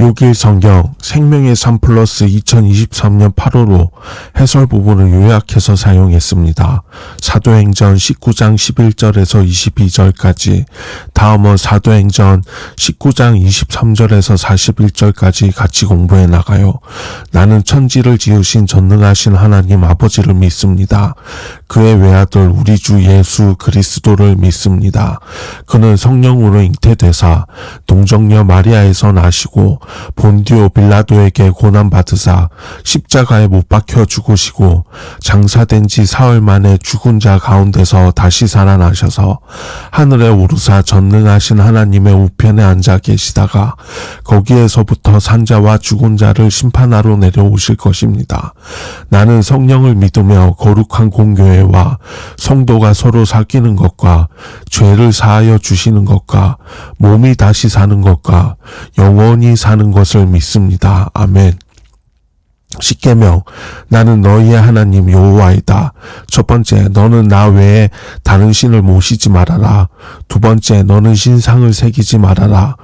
6일 성경 생명의 3 플러스 2023년 8월호 해설 부분을 요약해서 사용했습니다. 사도행전 19장 11절에서 22절까지 다음은 사도행전 19장 23절에서 41절까지 같이 공부해 나가요. 나는 천지를 지으신 전능하신 하나님 아버지를 믿습니다. 그의 외아들 우리 주 예수 그리스도를 믿습니다. 그는 성령으로 잉태되사 동정녀 마리아에서 나시고 본디오 빌라도에게 고난받으사 십자가에 못 박혀 죽으시고 장사된 지 사흘 만에 죽은 자 가운데서 다시 살아나셔서 하늘에 오르사 전능하신 하나님의 우편에 앉아 계시다가 거기에서부터 산자와 죽은 자를 심판하러 내려오실 것입니다. 나는 성령을 믿으며 거룩한 공교회와 성도가 서로 사귀는 것과 죄를 사하여 주시는 것과 몸이 다시 사는 것과 영원히 사는 것을 믿습니다. 아멘. 십계명 나는 너희의 하나님 여호와이다. 첫 번째 너는 나 외에 다른 신을 모시지 말아라. 두 번째 너는 신상을 새기지 말아라.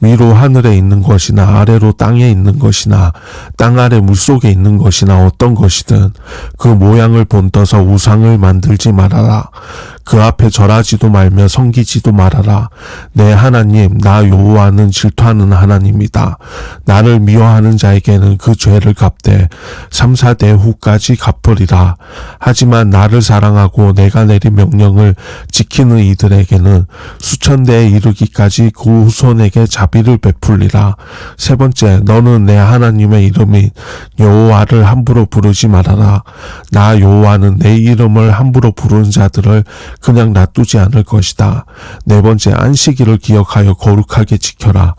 위로 하늘에 있는 것이나 아래로 땅에 있는 것이나 땅 아래 물속에 있는 것이나 어떤 것이든 그 모양을 본떠서 우상을 만들지 말아라. 그 앞에 절하지도 말며 섬기지도 말아라. 내 하나님 나 여호와는 질투하는 하나님이다. 나를 미워하는 자에게는 그 죄를 갚되 3, 4대 후까지 갚으리라. 하지만 나를 사랑하고 내가 내린 명령을 지키는 이들에게는 수천 대에 이르기까지 그 후손에게 자비를 베풀리라. 세 번째 너는 내 하나님의 이름인 여호와를 함부로 부르지 말아라. 나 여호와는 내 이름을 함부로 부르는 자들을 그냥 놔두지 않을 것이다. 네 번째 안식일을 기억하여 거룩하게 지켜라.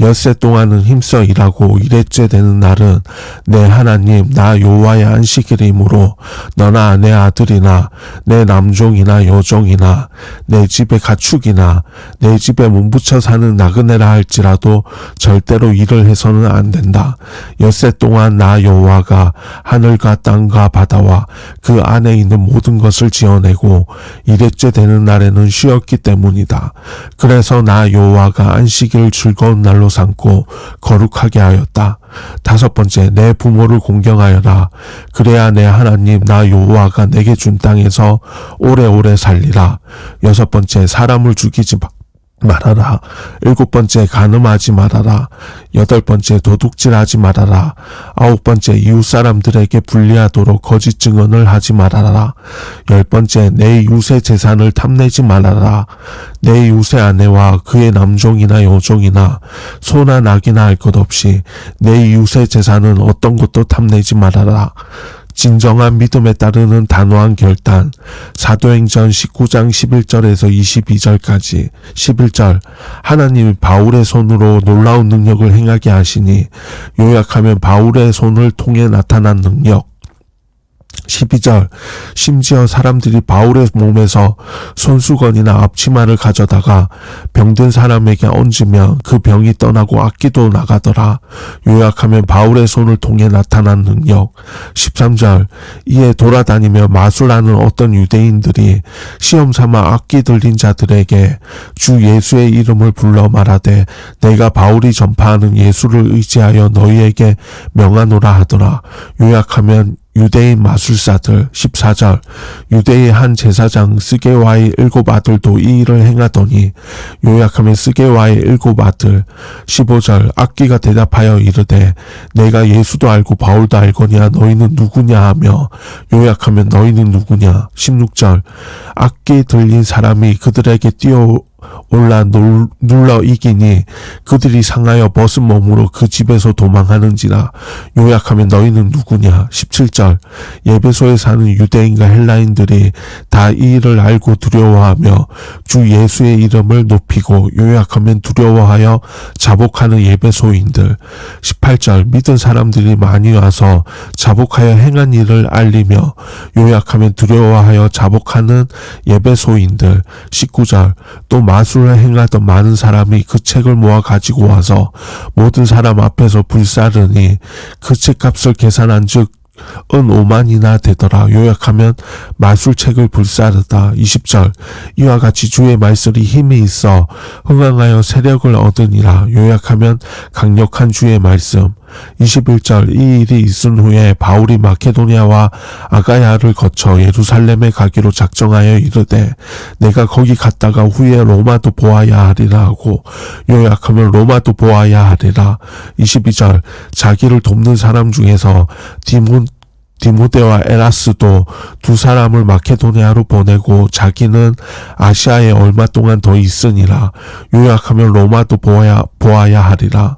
엿새 동안은 힘써 일하고 일회째 되는 날은 내 하나님 나 여호와의 안식일이므로 너나 내 아들이나 내 남종이나 여종이나 내 집의 가축이나 내 집에 몸붙여 사는 나그네라 할지라도 절대로 일을 해서는 안 된다. 엿새 동안 나 여호와가 하늘과 땅과 바다와 그 안에 있는 모든 것을 지어내고 일 회째 되는 날에는 쉬었기 때문이다. 그래서 나 여호와가 안식일 즐거운 날로 삼고 거룩하게 하였다. 다섯 번째 내 부모를 공경하여라. 그래야 내 하나님 나 여호와가 내게 준 땅에서 오래오래 살리라. 여섯 번째 사람을 죽이지 마. 말아라. 일곱 번째 간음하지 말아라. 여덟 번째 도둑질하지 말아라. 아홉 번째 이웃 사람들에게 불리하도록 거짓 증언을 하지 말아라. 열 번째 내 이웃의 재산을 탐내지 말아라. 내 이웃의 아내와 그의 남종이나 여종이나 소나 낙이나 할 것 없이 내 이웃의 재산은 어떤 것도 탐내지 말아라. 진정한 믿음에 따르는 단호한 결단. 사도행전 19장 11절에서 22절까지 11절 하나님이 바울의 손으로 놀라운 능력을 행하게 하시니 요약하면 바울의 손을 통해 나타난 능력 12절 심지어 사람들이 바울의 몸에서 손수건이나 앞치마를 가져다가 병든 사람에게 얹으면 그 병이 떠나고 악기도 나가더라. 요약하면 바울의 손을 통해 나타난 능력. 13절 이에 돌아다니며 마술하는 어떤 유대인들이 시험 삼아 악기 들린 자들에게 주 예수의 이름을 불러 말하되 내가 바울이 전파하는 예수를 의지하여 너희에게 명하노라 하더라. 요약하면 유대인 마술사들 14절 유대의 한 제사장 스게와의 일곱 아들도 이 일을 행하더니 요약하면 스게와의 일곱 아들 15절 악기가 대답하여 이르되 내가 예수도 알고 바울도 알거니와 너희는 누구냐 하며 요약하면 너희는 누구냐. 16절 악기 들린 사람이 그들에게 뛰어 올라 놀, 눌러 이기니 그들이 상하여 벗은 몸으로 그 집에서 도망하는지라 요약하면 너희는 누구냐? 17절. 예배소에 사는 유대인과 헬라인들이 다 이 일을 알고 두려워하며 주 예수의 이름을 높이고 요약하면 두려워하여 자복하는 예배소인들. 18절. 믿은 사람들이 많이 와서 자복하여 행한 일을 알리며 요약하면 두려워하여 자복하는 예배소인들. 19절. 또 마술을 행하던 많은 사람이 그 책을 모아 가지고 와서 모든 사람 앞에서 불사르니 그 책값을 계산한 즉 은 5만이나 되더라. 요약하면 마술책을 불사르다. 20절 이와 같이 주의 말씀이 힘이 있어 흥황하여 세력을 얻으니라. 요약하면 강력한 주의 말씀. 21절 이 일이 있은 후에 바울이 마케도니아와 아가야를 거쳐 예루살렘에 가기로 작정하여 이르되 내가 거기 갔다가 후에 로마도 보아야 하리라 하고 요약하면 로마도 보아야 하리라 22절 자기를 돕는 사람 중에서 디몬 디모데와 에라스도 두 사람을 마케도니아로 보내고 자기는 아시아에 얼마 동안 더 있으니라 요약하면 로마도 보아야, 보아야 하리라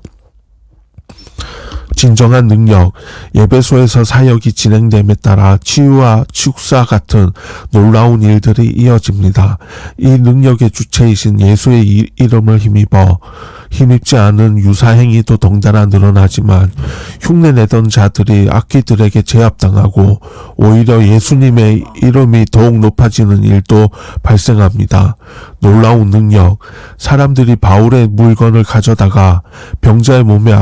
진정한 능력, 예배소에서 사역이 진행됨에 따라 치유와 축사 같은 놀라운 일들이 이어집니다. 이 능력의 주체이신 예수의 이, 이름을 힘입어 힘입지 않은 유사행위도 덩달아 늘어나지만 흉내내던 자들이 악기들에게 제압당하고 오히려 예수님의 이름이 더욱 높아지는 일도 발생합니다. 놀라운 능력, 사람들이 바울의 물건을 가져다가 병자의 몸에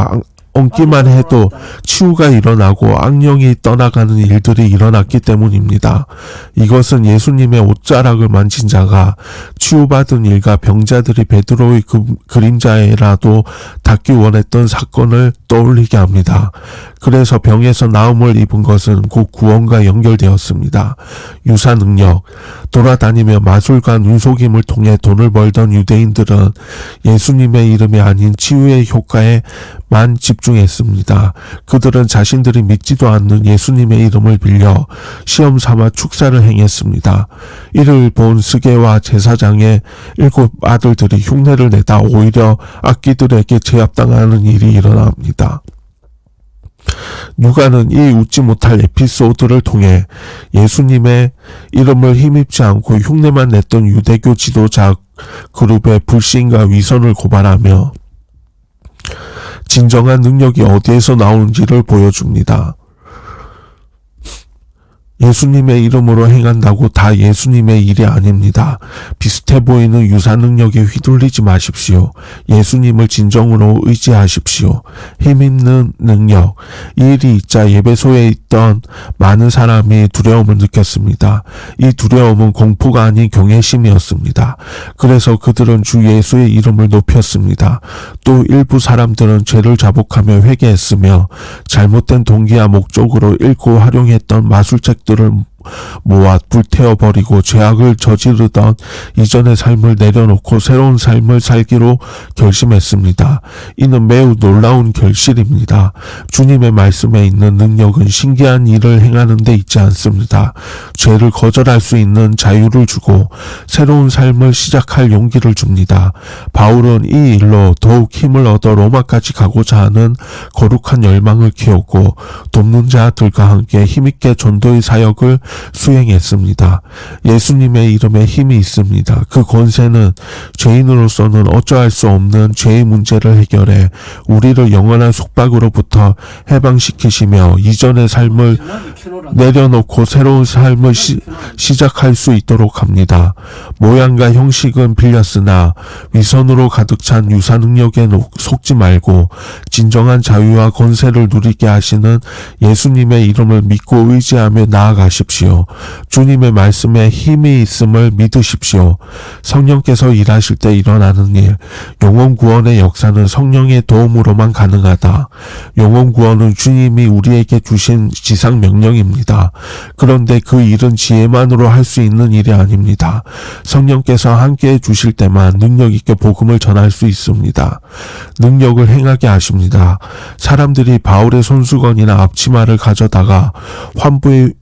얹기만 해도 치유가 일어나고 악령이 떠나가는 일들이 일어났기 때문입니다. 이것은 예수님의 옷자락을 만진 자가 치유받은 일과 병자들이 베드로의 그, 그림자에라도 닿기 원했던 사건을 떠올리게 합니다. 그래서 병에서 나음을 입은 것은 곧 구원과 연결되었습니다. 유사 능력, 돌아다니며 마술관 윤속임을 통해 돈을 벌던 유대인들은 예수님의 이름이 아닌 치유의 효과에만 집중했습니다. 그들은 자신들이 믿지도 않는 예수님의 이름을 빌려 시험 삼아 축사를 행했습니다. 이를 본 스게와 제사장의 일곱 아들들이 흉내를 내다 오히려 악기들에게 제 압당하는 일이 일어납니다. 누가는 이 웃지 못할 에피소드를 통해 예수님의 이름을 힘입지 않고 흉내만 냈던 유대교 지도자 그룹의 불신과 위선을 고발하며 진정한 능력이 어디에서 나오는지를 보여줍니다. 예수님의 이름으로 행한다고 다 예수님의 일이 아닙니다. 비슷해 보이는 유사 능력에 휘둘리지 마십시오. 예수님을 진정으로 의지하십시오. 힘있는 능력. 이 일이 있자 예배소에 있던 많은 사람이 두려움을 느꼈습니다. 이 두려움은 공포가 아닌 경외심이었습니다. 그래서 그들은 주 예수의 이름을 높였습니다. 또 일부 사람들은 죄를 자복하며 회개했으며 잘못된 동기와 목적으로 읽고 활용했던 마술책들 것들을 모아 불태워버리고 죄악을 저지르던 이전의 삶을 내려놓고 새로운 삶을 살기로 결심했습니다. 이는 매우 놀라운 결실입니다. 주님의 말씀에 있는 능력은 신기한 일을 행하는 데 있지 않습니다. 죄를 거절할 수 있는 자유를 주고 새로운 삶을 시작할 용기를 줍니다. 바울은 이 일로 더욱 힘을 얻어 로마까지 가고자 하는 거룩한 열망을 키웠고 돕는 자들과 함께 힘있게 전도의 사역을 수행했습니다. 예수님의 이름에 힘이 있습니다. 그 권세는 죄인으로서는 어쩌할 수 없는 죄의 문제를 해결해 우리를 영원한 속박으로부터 해방시키시며 이전의 삶을 내려놓고 새로운 삶을 시, 시작할 수 있도록 합니다. 모양과 형식은 빌렸으나 위선으로 가득 찬 유사 능력에 속지 말고 진정한 자유와 권세를 누리게 하시는 예수님의 이름을 믿고 의지하며 나아가십시오. 주님의 말씀에 힘이 있음을 믿으십시오. 성령께서 일하실 때 일어나는 일, 영혼 구원의 역사는 성령의 도움으로만 가능하다. 영혼 구원은 주님이 우리에게 주신 지상 명령 입니다. 그런데 그 일은 지혜만으로 할 수 있는 일이 아닙니다. 성령께서 함께 해 주실 때만 능력 있게 복음을 전할 수 있습니다. 능력을 행하게 하십니다. 사람들이 바울의 손수건이나 앞치마를 가져다가 환부의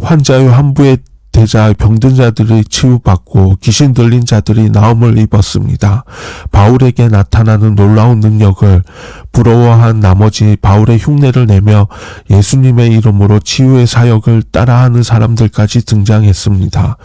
환자의 환부에 대자 병든 자들이 치유받고 귀신 들린 자들이 나음을 입었습니다. 바울에게 나타나는 놀라운 능력을 부러워한 나머지 바울의 흉내를 내며 예수님의 이름으로 치유의 사역을 따라하는 사람들까지 등장했습니다.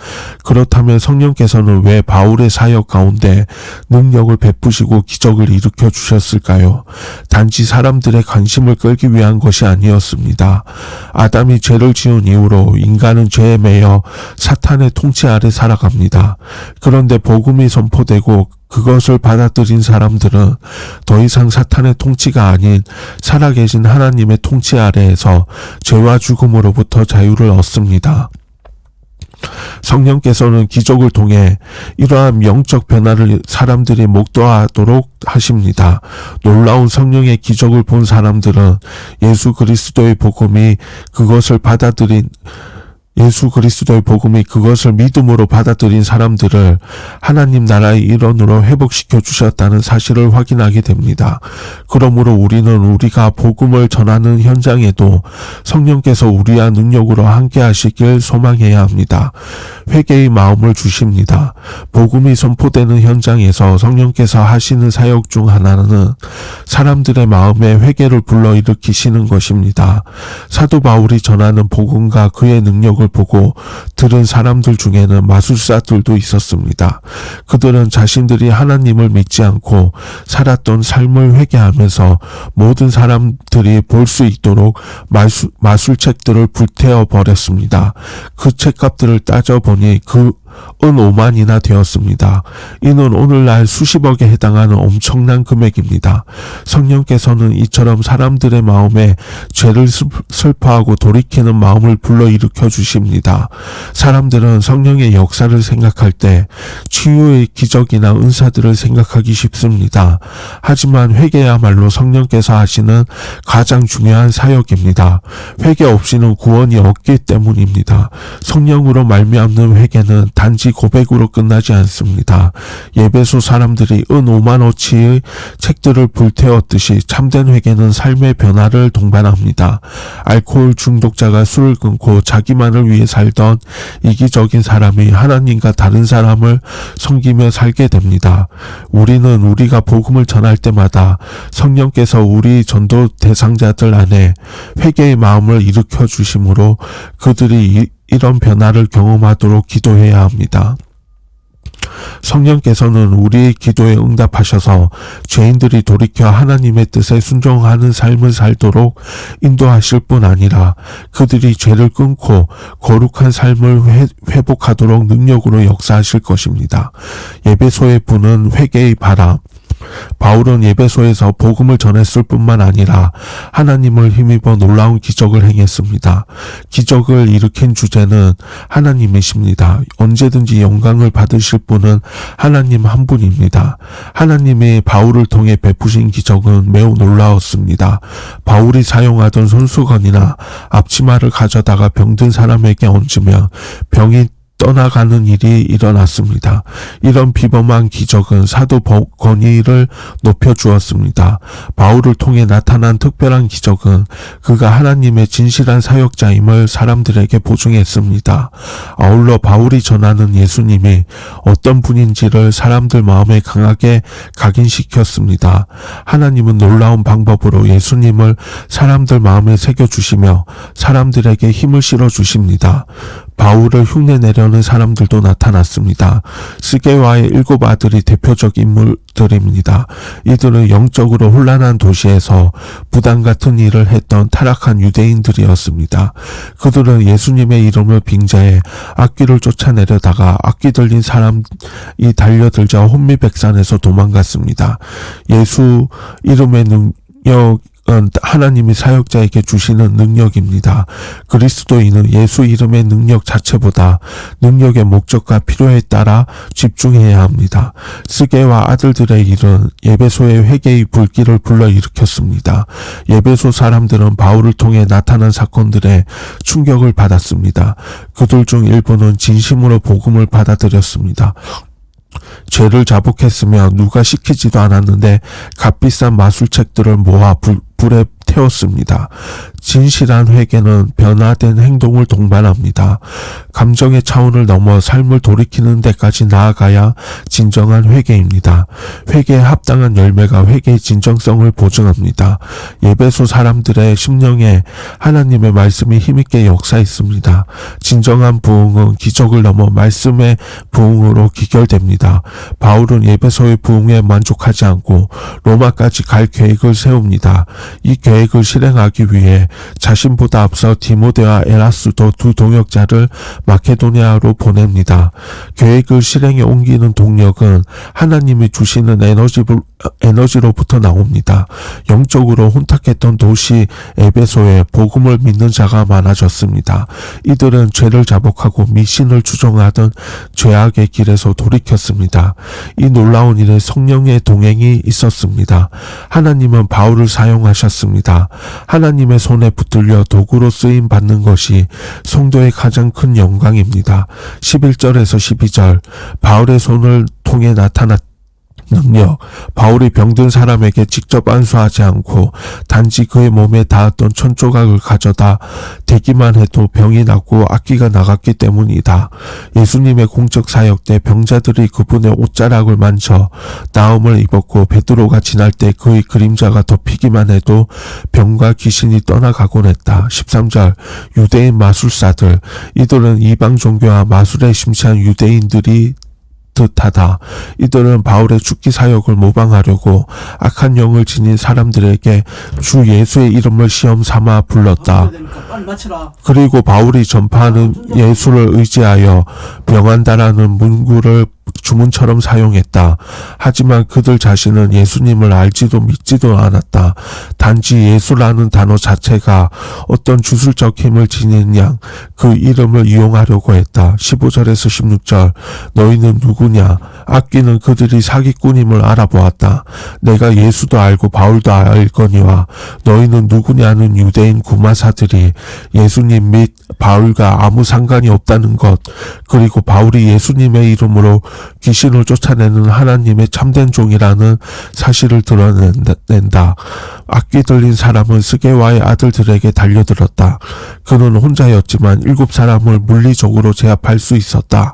그렇다면 성령께서는 왜 바울의 사역 가운데 능력을 베푸시고 기적을 일으켜 주셨을까요? 단지 사람들의 관심을 끌기 위한 것이 아니었습니다. 아담이 죄를 지은 이후로 인간은 죄에 매여 사탄의 통치 아래 살아갑니다. 그런데 복음이 선포되고 그것을 받아들인 사람들은 더 이상 사탄의 통치가 아닌 살아계신 하나님의 통치 아래에서 죄와 죽음으로부터 자유를 얻습니다. 성령께서는 기적을 통해 이러한 영적 변화를 사람들이 목도하도록 하십니다. 놀라운 성령의 기적을 본 사람들은 예수 그리스도의 복음이 그것을 받아들인 예수 그리스도의 복음이 그것을 믿음으로 받아들인 사람들을 하나님 나라의 일원으로 회복시켜 주셨다는 사실을 확인하게 됩니다. 그러므로 우리는 우리가 복음을 전하는 현장에도 성령께서 우리와 능력으로 함께 하시길 소망해야 합니다. 회개의 마음을 주십니다. 복음이 선포되는 현장에서 성령께서 하시는 사역 중 하나는 사람들의 마음에 회개를 불러일으키시는 것입니다. 사도 바울이 전하는 복음과 그의 능력을 보고 들은 사람들 중에는 마술사들도 있었습니다. 그들은 자신들이 하나님을 믿지 않고 살았던 삶을 회개하면서 모든 사람들이 볼 수 있도록 마술, 마술책들을 불태워 버렸습니다. 그 책값들을 따져 보니 그 은 5만이나 되었습니다. 이는 오늘날 수십억에 해당하는 엄청난 금액입니다. 성령께서는 이처럼 사람들의 마음에 죄를 슬- 슬퍼하고 돌이키는 마음을 불러일으켜 주십니다. 사람들은 성령의 역사를 생각할 때 치유의 기적이나 은사들을 생각하기 쉽습니다. 하지만 회개야말로 성령께서 하시는 가장 중요한 사역입니다. 회개 없이는 구원이 없기 때문입니다. 성령으로 말미암는 회개는 단지 고백으로 끝나지 않습니다. 예배소 사람들이 은 5만어치의 책들을 불태웠듯이 참된 회개는 삶의 변화를 동반합니다. 알코올 중독자가 술을 끊고 자기만을 위해 살던 이기적인 사람이 하나님과 다른 사람을 섬기며 살게 됩니다. 우리는 우리가 복음을 전할 때마다 성령께서 우리 전도 대상자들 안에 회개의 마음을 일으켜 주심으로 그들이 이, 이런 변화를 경험하도록 기도해야 합니다. 성령께서는 우리의 기도에 응답하셔서 죄인들이 돌이켜 하나님의 뜻에 순종하는 삶을 살도록 인도하실 뿐 아니라 그들이 죄를 끊고 거룩한 삶을 회, 회복하도록 능력으로 역사하실 것입니다. 예배소에 부는 회개의 바람, 바울은 예배소에서 복음을 전했을 뿐만 아니라 하나님을 힘입어 놀라운 기적을 행했습니다. 기적을 일으킨 주제는 하나님이십니다. 언제든지 영광을 받으실 분은 하나님 한 분입니다. 하나님의 바울을 통해 베푸신 기적은 매우 놀라웠습니다. 바울이 사용하던 손수건이나 앞치마를 가져다가 병든 사람에게 얹으면 병이 떠나가는 일이 일어났습니다. 이런 비범한 기적은 사도 버- 권위를 높여주었습니다. 바울을 통해 나타난 특별한 기적은 그가 하나님의 진실한 사역자임을 사람들에게 보증했습니다. 아울러 바울이 전하는 예수님이 어떤 분인지를 사람들 마음에 강하게 각인시켰습니다. 하나님은 놀라운 방법으로 예수님을 사람들 마음에 새겨주시며 사람들에게 힘을 실어주십니다. 바울을 흉내내려는 사람들도 나타났습니다. 스게와의 일곱 아들이 대표적 인물들입니다. 이들은 영적으로 혼란한 도시에서 부담 같은 일을 했던 타락한 유대인들이었습니다. 그들은 예수님의 이름을 빙자해 악귀를 쫓아내려다가 악귀 들린 사람이 달려들자 혼미백산에서 도망갔습니다. 예수 이름의 능력 은 하나님이 사역자에게 주시는 능력입니다. 그리스도인은 예수 이름의 능력 자체보다 능력의 목적과 필요에 따라 집중해야 합니다. 스게와 아들들의 일은 예배소의 회개의 불길을 불러일으켰습니다. 예배소 사람들은 바울을 통해 나타난 사건들에 충격을 받았습니다. 그들 중 일부는 진심으로 복음을 받아들였습니다. 죄를 자복했으며 누가 시키지도 않았는데 값비싼 마술책들을 모아 불, 불에 태웠습니다. 진실한 회개는 변화된 행동을 동반합니다. 감정의 차원을 넘어 삶을 돌이키는 데까지 나아가야 진정한 회개입니다. 회개에 합당한 열매가 회개의 진정성을 보증합니다. 예배소 사람들의 심령에 하나님의 말씀이 힘있게 역사했습니다. 진정한 부흥은 기적을 넘어 말씀의 부흥으로 기결됩니다. 바울은 예배소의 부흥에 만족하지 않고 로마까지 갈 계획을 세웁니다. 이 계획 계획을 실행하기 위해 자신보다 앞서 디모데와 에라스도 두 동역자를 마케도니아로 보냅니다. 계획을 실행에 옮기는 동력은 하나님이 주시는 에너지, 에너지로부터 나옵니다. 영적으로 혼탁했던 도시 에베소에 복음을 믿는 자가 많아졌습니다. 이들은 죄를 자복하고 미신을 주정하던 죄악의 길에서 돌이켰습니다. 이 놀라운 일에 성령의 동행이 있었습니다. 하나님은 바울을 사용하셨습니다. 하나님의 손에 붙들려 도구로 쓰임 받는 것이 성도의 가장 큰 영광입니다. 11절에서 12절 바울의 손을 통해 나타났 능력, 바울이 병든 사람에게 직접 안수하지 않고 단지 그의 몸에 닿았던 천조각을 가져다 대기만 해도 병이 낫고 악기가 나갔기 때문이다. 예수님의 공적 사역 때 병자들이 그분의 옷자락을 만져 나음을 입었고 베드로가 지날 때 그의 그림자가 덮이기만 해도 병과 귀신이 떠나가곤 했다. 13절 유대인 마술사들 이들은 이방 종교와 마술에 심취한 유대인들이 듯하다. 이들은 바울의 죽기 사역을 모방하려고 악한 영을 지닌 사람들에게 주 예수의 이름을 시험 삼아 불렀다. 그리고 바울이 전파하는 예수를 의지하여 명한다라는 문구를 주문처럼 사용했다. 하지만 그들 자신은 예수님을 알지도 믿지도 않았다. 단지 예수라는 단어 자체가 어떤 주술적 힘을 지닌 양 그 이름을 이용하려고 했다. 15절에서 16절 너희는 누구냐? 악기는 그들이 사기꾼임을 알아보았다. 내가 예수도 알고 바울도 알거니와 너희는 누구냐는 유대인 구마사들이 예수님 및 바울과 아무 상관이 없다는 것 그리고 바울이 예수님의 이름으로 귀신을 쫓아내는 하나님의 참된 종이라는 사실을 드러낸다. 악기 들린 사람은 스게와의 아들들에게 달려들었다. 그는 혼자였지만 일곱 사람을 물리적으로 제압할 수 있었다.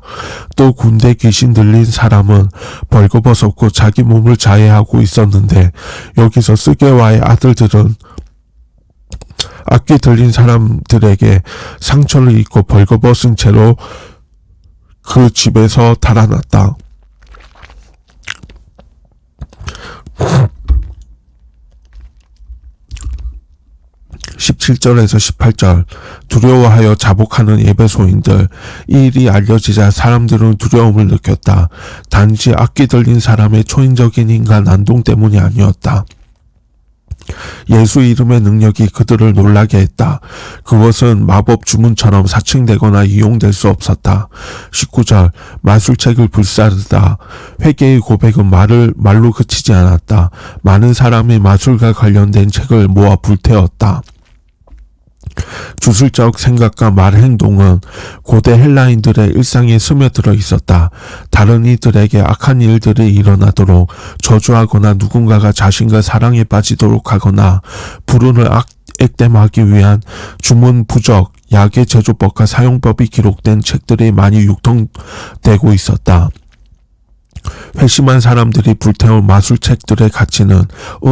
또 군대 귀신 들린 사람은 벌거벗었고 자기 몸을 자해하고 있었는데 여기서 스게와의 아들들은 악기 들린 사람들에게 상처를 입고 벌거벗은 채로 그 집에서 달아났다. 17절에서 18절 두려워하여 자복하는 예배소인들 이 일이 알려지자 사람들은 두려움을 느꼈다. 단지 악기 들린 사람의 초인적인 인간 안동 때문이 아니었다. 예수 이름의 능력이 그들을 놀라게 했다. 그것은 마법 주문처럼 사칭되거나 이용될 수 없었다. 19절 마술책을 불사르다. 회개의 고백은 말을 말로 그치지 않았다. 많은 사람이 마술과 관련된 책을 모아 불태웠다. 주술적 생각과 말 행동은 고대 헬라인들의 일상에 스며들어 있었다. 다른 이들에게 악한 일들이 일어나도록 저주하거나 누군가가 자신과 사랑에 빠지도록 하거나 불운을 악, 액땜하기 위한 주문 부적, 약의 제조법과 사용법이 기록된 책들이 많이 유통되고 있었다. 회심한 사람들이 불태운 마술책들의 가치는 은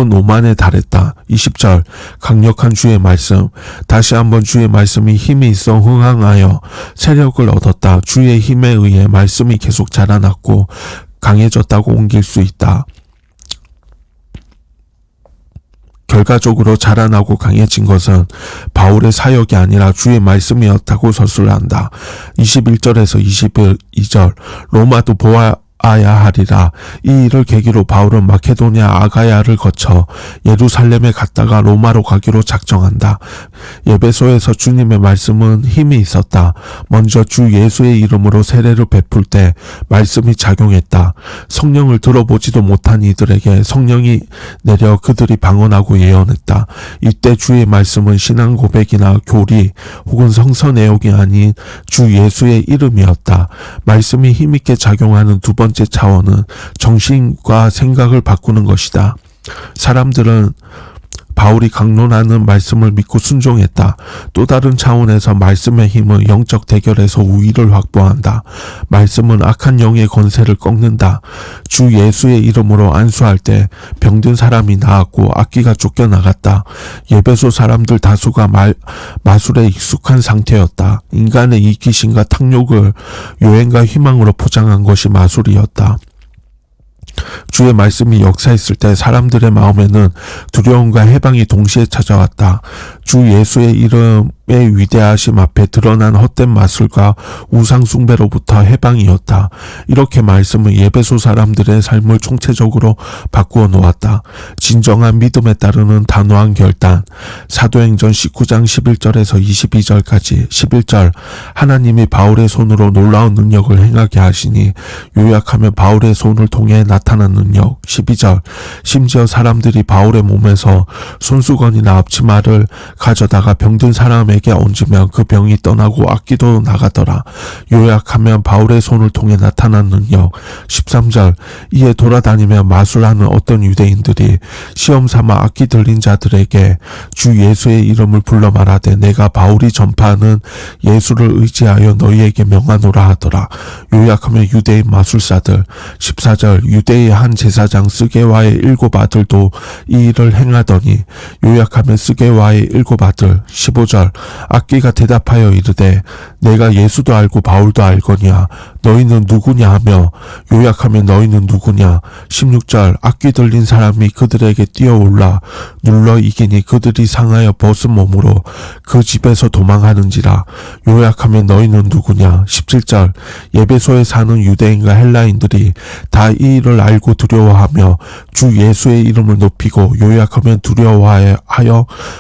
5만에 달했다. 20절 강력한 주의 말씀 다시 한번 주의 말씀이 힘이 있어 흥황하여 세력을 얻었다. 주의 힘에 의해 말씀이 계속 자라났고 강해졌다고 옮길 수 있다. 결과적으로 자라나고 강해진 것은 바울의 사역이 아니라 주의 말씀이었다고 서술한다. 21절에서 22절 로마도 보아 아야 하리라. 이 일을 계기로 바울은 마케도니아 아가야를 거쳐 예루살렘에 갔다가 로마로 가기로 작정한다. 예배소에서 주님의 말씀은 힘이 있었다. 먼저 주 예수의 이름으로 세례를 베풀 때 말씀이 작용했다. 성령을 들어보지도 못한 이들에게 성령이 내려 그들이 방언하고 예언했다. 이때 주의 말씀은 신앙 고백이나 교리 혹은 성서 내용이 아닌 주 예수의 이름이었다. 말씀이 힘있게 작용하는 두 번째 차원은 정신과 생각을 바꾸는 것이다. 사람들은 바울이 강론하는 말씀을 믿고 순종했다. 또 다른 차원에서 말씀의 힘은 영적 대결에서 우위를 확보한다. 말씀은 악한 영의 권세를 꺾는다. 주 예수의 이름으로 안수할 때 병든 사람이 나았고 악기가 쫓겨나갔다. 예배소 사람들 다수가 말, 마술에 익숙한 상태였다. 인간의 이기심과 탕욕을 요행과 희망으로 포장한 것이 마술이었다. 주의 말씀이 역사했을 때 사람들의 마음에는 두려움과 해방이 동시에 찾아왔다. 주 예수의 이름의 위대하심 앞에 드러난 헛된 마술과 우상숭배로부터 해방이었다. 이렇게 말씀은 예배소 사람들의 삶을 총체적으로 바꾸어 놓았다. 진정한 믿음에 따르는 단호한 결단. 사도행전 19장 11절에서 22절까지 11절 하나님이 바울의 손으로 놀라운 능력을 행하게 하시니 요약하면 바울의 손을 통해 나타난 능력 12절 심지어 사람들이 바울의 몸에서 손수건이나 앞치마를 가져다가 병든 사람에게 얹으면 그 병이 떠나고 악기도 나가더라. 요약하면 바울의 손을 통해 나타난 능력 13절 이에 돌아다니며 마술하는 어떤 유대인들이 시험 삼아 악기 들린 자들에게 주 예수의 이름을 불러 말하되 내가 바울이 전파하는 예수를 의지하여 너희에게 명하노라 하더라. 요약하면 유대인 마술사들 14절 유대의 한 제사장 스게와의 일곱 아들도 이 일을 행하더니 요약하면 스게와의 일곱 아들 15절 악기가 대답하여 이르되 내가 예수도 알고 바울도 알거니와 너희는 누구냐 하며 요약하면 너희는 누구냐. 16절 악기 들린 사람이 그들에게 뛰어올라 눌러 이기니 그들이 상하여 벗은 몸으로 그 집에서 도망하는지라. 요약하면 너희는 누구냐. 17절 예배소에 사는 유대인과 헬라인들이 다 이 일을 알고 두려워하며 주 예수의 이름을 높이고 요약하면 두려워하여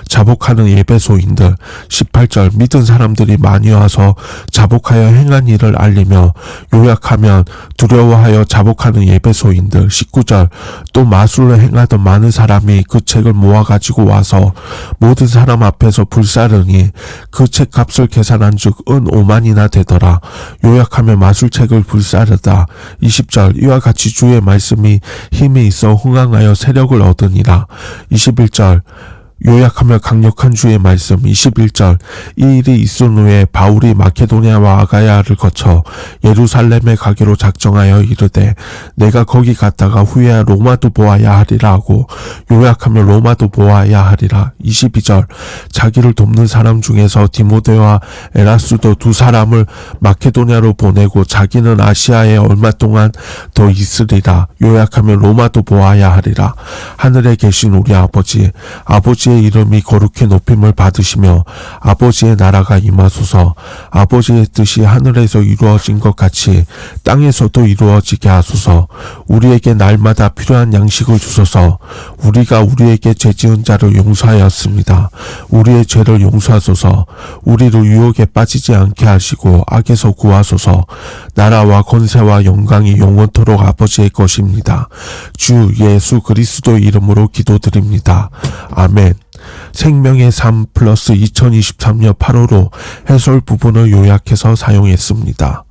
자복하는 예배소인들. 18절 믿은 사람들이 많이 와서 자복하여 행한 일을 알리며 요약하면 두려워하여 자복하는 예배소인들 19절 또 마술을 행하던 많은 사람이 그 책을 모아 가지고 와서 모든 사람 앞에서 불사르니 그 책 값을 계산한 즉 은 5만이나 되더라. 요약하면 마술책을 불사르다. 20절 이와 같이 주의 말씀이 힘이 있어 흥황하여 세력을 얻으니라. 21절 요약하며 강력한 주의 말씀 21절. 이 일이 있은 후에 바울이 마케도니아와 아가야를 거쳐 예루살렘에 가기로 작정하여 이르되 내가 거기 갔다가 후에 로마도 보아야 하리라 하고 요약하며 로마도 보아야 하리라. 22절. 자기를 돕는 사람 중에서 디모데와 에라스도 두 사람을 마케도니아로 보내고 자기는 아시아에 얼마 동안 더 있으리라. 요약하며 로마도 보아야 하리라. 하늘에 계신 우리 아버지 아버지 의 이름이 거룩히 높임을 받으시며 아버지의 나라가 임하소서. 아버지의 뜻이 하늘에서 이루어진 것 같이 땅에서도 이루어지게 하소서. 우리에게 날마다 필요한 양식을 주소서. 우리가 우리에게 죄 지은 자를 용서하였습니다. 우리의 죄를 용서하소서. 우리를 유혹에 빠지지 않게 하시고 악에서 구하소서. 나라와 권세와 영광이 영원토록 아버지의 것입니다. 주 예수 그리스도 이름으로 기도드립니다. 아멘 생명의 삶 플러스 2023년 8월호 해설 부분을 요약해서 사용했습니다.